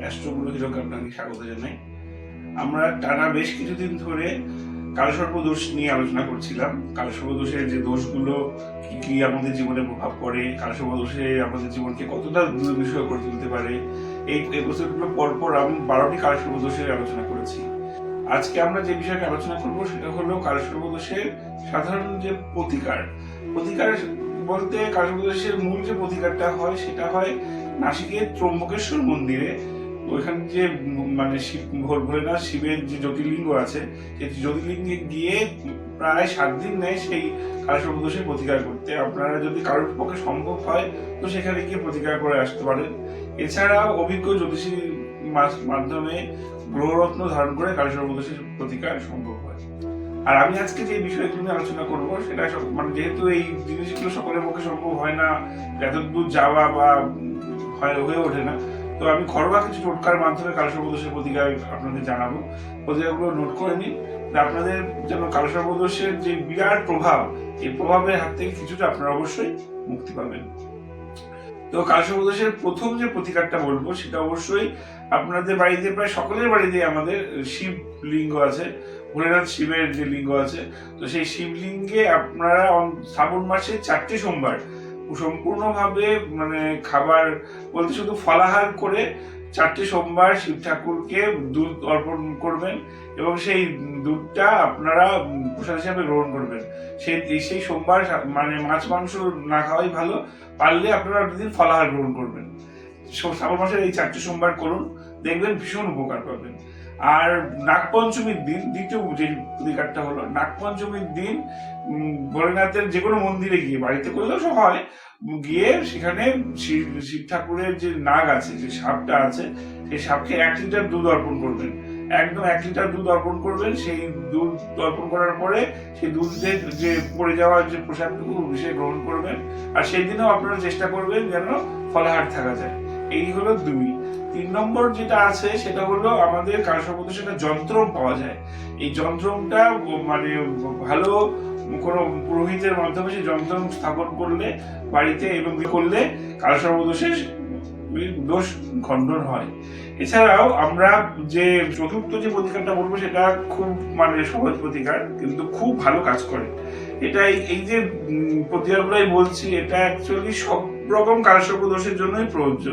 অ্যাস্ট্রোগুলো হিরোকে আপনাকে স্বাগত জানাই। আমরা টানা বেশ কিছুদিন ধরে কালসর্প দোষ নিয়ে আলোচনা করছিলাম। কালসর্প দোষের যে দোষগুলো কি কি আমাদের জীবনে প্রভাব পড়ে, কালসর্প দোষে আমাদের জীবনকে কতটা বিষয় করে তুলতে পারে, এই এপিসোডগুলো পরপর আমি বারোটি কালসর্প দোষের আলোচনা করেছি। আজকে আমরা যে বিষয়টা আলোচনা করব সেটা হলো কালসর্প দোষের সাধারণ যে প্রতিকার প্রতিকার বলতে কালসর্প দোষের মূল যে প্রতিকারটা হয়, সেটা হয় নাসিকের ত্রম্বকেশ্বর মন্দিরে। ওইখানে যে মানে শিব, ভোর, ভোলেনাথ শিবের যে জ্যোতির্লিঙ্গ আছে, সেই জ্যোতির্লিঙ্গে গিয়ে প্রায় সাত দিন নেয় সেই কালসর্প দোষের প্রতিকার করতে। আপনারা যদি কারোর পক্ষে সম্ভব হয়, তো সেখানে গিয়ে প্রতিকার করে আসতে পারেন। এছাড়াও অভিজ্ঞ জ্যোতিষীর মাস- মাধ্যমে গ্রহরত্ন ধারণ করে কালসর্প দোষের প্রতিকার সম্ভব হয়। আর আমি আজকে যে বিষয়গুলো নিয়ে আলোচনা করব, সেটা মানে যেহেতু এই জিনিসগুলো সকলের পক্ষে সম্ভব হয় না এত দূর যাওয়া বা হয়, হয়ে ওঠে না, তো আমি ঘরোয়া কিছু টোটকার মাধ্যমে কালসর্পদোষের প্রতিকার আপনাদের জানাব। প্রতিকারগুলো নোট করে নিন। আপনাদের যেন কালসর্পদোষের যে বিরাট প্রভাব, এই প্রভাবের হাত থেকে কিছুটা আপনারা অবশ্যই মুক্তি পাবেন। তো কালসর্পদোষের প্রথম যে প্রতিকারটা বলব, সেটা অবশ্যই আপনাদের বাড়িতে প্রায় সকলের বাড়িতে আমাদের শিব লিঙ্গ আছে। ভোলেনাথ শিবের যে লিঙ্গ আছে, তো সেই শিবলিঙ্গে আপনারা শ্রাবণ মাসে চারটে সোমবার সম্পূর্ণভাবে মানে খাবার বলতে শুধু ফলাহার করে চারটে সোমবার শিব ঠাকুরকে দুধ অর্পণ করবেন এবং সেই দুধটা আপনারা প্রসাদ হিসাবে গ্রহণ করবেন। সেই সেই সোমবার মানে মাছ মাংস না খাওয়াই ভালো, পারলে আপনারা দিন ফলাহার গ্রহণ করবেন। শ্রাবণ মাসের এই চারটে সোমবার করুন, দেখবেন ভীষণ উপকার পাবেন। আর নাগপঞ্চমীর দিন, দ্বিতীয় যে প্রতিকারটা হলো, নাগপঞ্চমীর দিন ভোলেনাথের যে কোনো মন্দিরে গিয়ে, বাড়িতে করলেও সব হয়, গিয়ে সেখানে শিব ঠাকুরের যে নাগ আছে, যে সাপটা আছে, সেই সাপকে এক লিটার দুধ অর্পণ করবেন। একদম এক লিটার দুধ অর্পণ করবেন, সেই দুধ অর্পণ করার পরে সেই দুধের যে পড়ে যাওয়া যে প্রসাদটুকু সে গ্রহণ করবেন। আর সেই দিনেও আপনারা চেষ্টা করবেন যেন ফলাহার থাকা যায়। এই হলো দুই। তিন নম্বর যেটা আছে, সেটা হলো আমাদের কালসর্পদোষ সেটা যন্ত্রম পাওয়া যায়। এই যন্ত্রমটা মানে ভালো কোনো পুরোহিতের মাধ্যমে সেই যন্ত্রম স্থাপন করলে, বাড়িতে এবং করলে কালসর্পদোষের দোষ খণ্ডন হয়। এছাড়াও আমরা যে চতুর্থ যে প্রতিকারটা বলব, সেটা খুব মানে সহজ প্রতিকার, কিন্তু খুব ভালো কাজ করে। এটা এই- যে প্রতিকারগুলোই বলছি, এটা অ্যাকচুয়ালি সব রকম কালসর্প দোষের জন্যই প্রযোজ্য।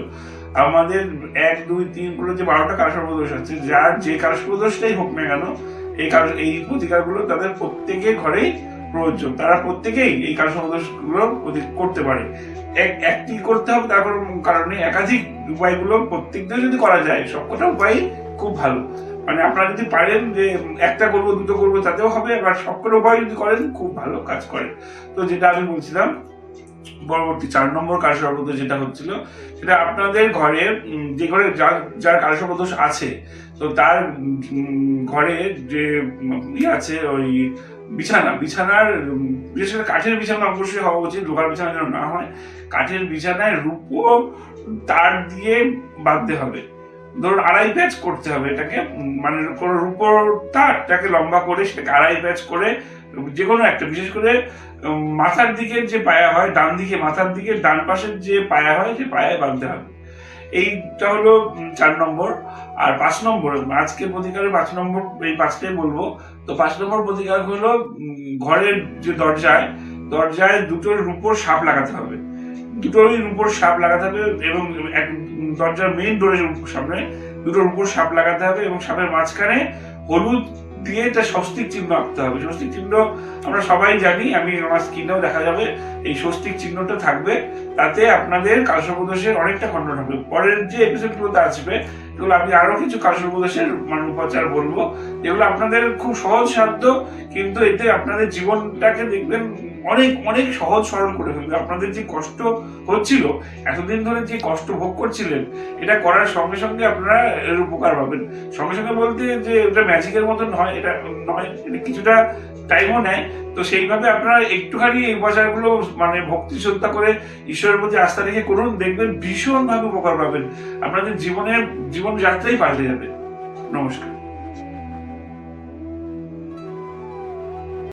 আমাদের এক, দুই, তিন করে যে বারোটা কালসর্প দোষ আছে, যার যে কালসর্প দোষটাই হোক না কেন, এই কাল এই প্রতিকারগুলো তাদের প্রত্যেকের ঘরেই প্রযোজ্য তারা প্রত্যেকেই এই কালসর্প দোষগুলো প্রতি- করতে পারে। এক, একটি করতে হবে, তার কোনো কারণে একাধিক উপায়গুলো প্রত্যেকদের যদি করা যায়, সবকটা উপায় খুব ভালো। মানে আপনারা যদি পারেন যে একটা করব, দুটো করব, তাতেও হবে, আবার সবকটা উপায় যদি করেন, খুব ভালো কাজ করে। তো যেটা আমি বলছিলাম পরবর্তী চার নম্বর কালসর্পদোষ যেটা হচ্ছিল, সেটা আপনাদের ঘরে যে ঘরে যার যার কালসর্পদোষ আছে, তো তার ঘরে যে ইয়ে আছে, ওই বিছানা, বিছানার বিশেষ করে কাঠের বিছানা অবশ্যই হওয়া উচিত, লোহার বিছানা যেন না হয়, কাঠের বিছানায় রূপো তার দিয়ে বাঁধতে হবে। ধরুন আড়াই প্যাচ করতে হবে এটাকে মানে কোনো রূপোর তারটাকে লম্বা করে সেটাকে আড়াই প্যাচ করে যে কোনো একটা, বিশেষ করে মাথার দিকের যে পায়া হয়, ডান দিকে, মাথার দিকে, ডান পাশের যে পায়া হয় সে পায়ায় বাঁধতে হবে। এইটা হলো চার নম্বর। আর পাঁচ নম্বর, আজকে প্রতিকারের পাঁচ নম্বর, এই পাঁচটাই বলব। তো পাঁচ নম্বর প্রতিকার হলো ঘরের যে দরজায় দরজায় দুটো রূপোর সাপ লাগাতে হবে। দুটোই রূপোর সাপ লাগাতে হবে এবং এক দরজার মেইন ডোরের সামনে দুটো রূপোর সাপ লাগাতে হবে এবং সাপের মাঝখানে হলুদ দিয়ে একটা স্বস্তিক চিহ্ন আঁকতে হবে। স্বস্তিক চিহ্ন আমরা সবাই জানি, আমি আমার স্ক্রিনেও দেখা যাবে, এই স্বস্তিক চিহ্নটা থাকবে। তাতে আপনাদের কালসর্পদোষের অনেকটা খণ্ডন হবে। পরের যে এপিসোডগুলোতে আসবে, এগুলো আমি আরও কিছু কালসর্পদোষের মানে উপাচার বলব। যেগুলো আপনাদের খুব সহজ সাধ্য, কিন্তু এতে আপনাদের জীবনটাকে দেখবেন অনেক অনেক সহজ সরল করে ফেলবে। আপনাদের যে কষ্ট হচ্ছিল, এতদিন ধরে যে কষ্ট ভোগ করছিলেন, এটা করার সঙ্গে সঙ্গে আপনারা এর উপকার পাবেন। সঙ্গে সঙ্গে বলতে যে, এটা ম্যাজিকের মতন নয়, এটা নয়, এটা কিছুটা টাইমও নেয়। তো সেইভাবে আপনারা একটুখানি এই উপাচারগুলো মানে ভক্তি শ্রদ্ধা করে ঈশ্বরের প্রতি আস্থা রেখে করুন, দেখবেন ভীষণভাবে উপকার পাবেন। আপনাদের জীবনের জীবনযাত্রাই পাল্টে যাবে। নমস্কার।